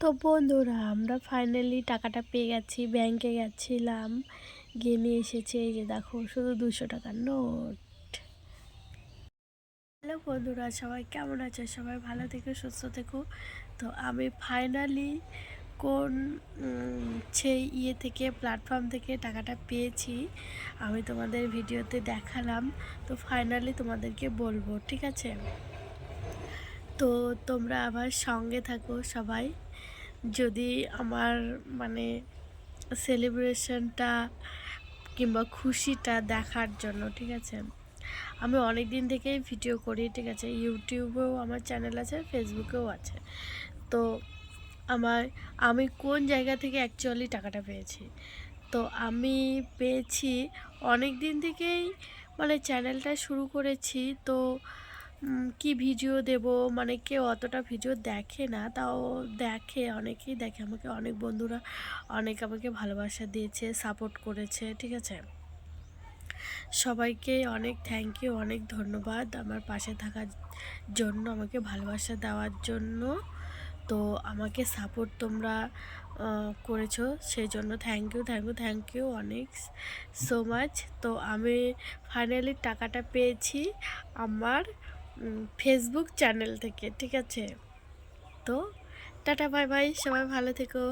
তো বন্ধুরা, আমরা ফাইনালি টাকাটা পেয়ে গেছি ব্যাংকে গেছিলাম। গিয়ে নিয়ে এসেছি, এই যে দেখো, শুধু দুশো টাকার নোট হ্যালো বন্ধুরা, সবাই কেমন আছে? সবাই ভালো থেকো, সুস্থ থেকো। তো আমি ফাইনালি কোন সেই ইয়ে থেকে প্ল্যাটফর্ম থেকে টাকাটা পেয়েছি, আমি তোমাদের ভিডিওতে দেখালাম। তো ফাইনালি তোমাদেরকে বলব, ঠিক আছে? তো তোমরা আমার সঙ্গে থাকো সবাই। যদি আমার মানে সেলিব্রেশনটা কিংবা খুশিটা দেখার জন্য, ঠিক আছে? আমি অনেক দিন থেকেই ভিডিও করি, ঠিক আছে? ইউটিউবেও আমার চ্যানেল আছে ফেসবুকেও আছে। তো আমার, আমি কোন জায়গা থেকে অ্যাকচুয়ালি টাকাটা পেয়েছি? তো আমি পেয়েছি অনেক দিন থেকেই মানে চ্যানেলটা শুরু করেছি। তো কি ভিডিও দেব? মানে কেউ অতটা ভিডিও দেখে না, তাও দেখে, অনেকেই দেখে। আমাকে অনেক বন্ধুরা অনেক আমাকে ভালোবাসা দিয়েছে সাপোর্ট করেছে, ঠিক আছে? সবাইকে অনেক থ্যাংক ইউ অনেক ধন্যবাদ আমার পাশে থাকার জন্য, আমাকে ভালোবাসা দেওয়ার জন্য। তো আমাকে সাপোর্ট তোমরা করেছ সেই জন্য thank you thank you thank you অনেক সো মাচ তো আমি ফাইনালি টাকাটা পেয়েছি আমার ফেসবুক চ্যানেল থেকে ঠিক আছে? তো টাটা বাই বাই সবাই ভালো থেকো।